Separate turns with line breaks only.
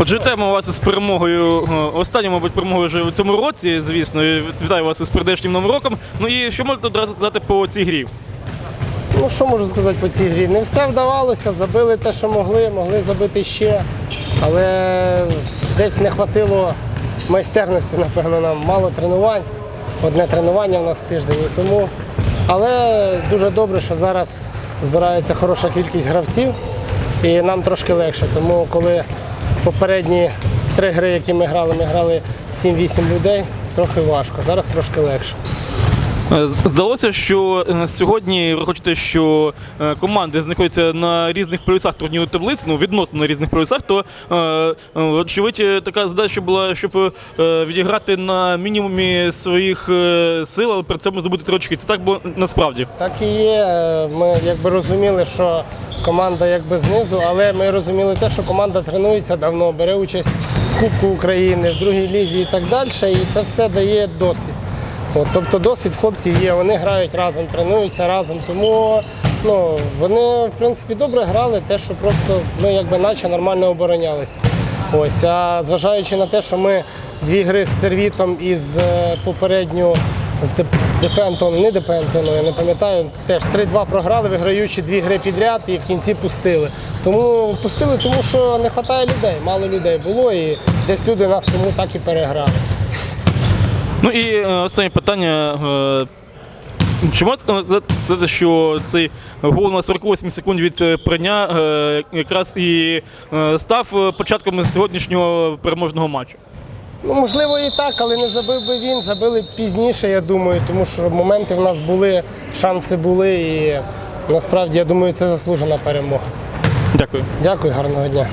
Отже, вас із перемогою. е, Останньою, мабуть, перемогою вже в цьому році, звісно. І Вітаю вас із прийдешнім новим роком. Ну і що можете одразу сказати по цій грі?
Ну що можу сказати по цій грі? Не все вдавалося, забили те, що могли, могли забити ще, але десь не хватило майстерності, напевно, нам мало тренувань. Одне тренування в нас тиждень. і Тому. Але дуже добре, що зараз збирається хороша кількість гравців і нам трошки легше. Тому коли попередні три гри, які ми грали, ми грали 7-8 людей, трохи важко. Зараз трошки легше.
Е, Здалося, що е, сьогодні ви хочете, що е, команди знаходяться на різних полюсах турнірної таблиці, ну відносно на різних полюсах, то е, очевидь така задача була, щоб відіграти на мінімумі своїх сил, але при цьому здобути три очки. Це так було насправді.
Так і є. Ми якби розуміли, що команда якби знизу, але ми розуміли те, що команда тренується давно, бере участь в Кубку України, в другій лізі і так далі. І це все дає досвід. От, тобто досвід хлопців є, вони грають разом, тренуються разом. Тому ну, вони в принципі добре грали, те, що просто ми якби наче нормально оборонялися. Ось, а зважаючи на те, що ми дві гри з сервітом із е, попередньою з ДП не ДП я не пам'ятаю, теж 3-2 програли, виграючи дві гри підряд і в кінці пустили. Тому пустили, тому що не вистачає людей, мало людей було і десь люди нас тому так і переграли.
Ну і е, останнє питання. е, Чи можна сказати, що цей гол на 48 секунд від е, прання якраз і став початком сьогоднішнього переможного матчу?
Ну, можливо, і так, але не забив би він, забили б пізніше, я думаю, тому що моменти в нас були, шанси були, і насправді я думаю, це заслужена перемога.
Дякую.
Дякую, гарного дня.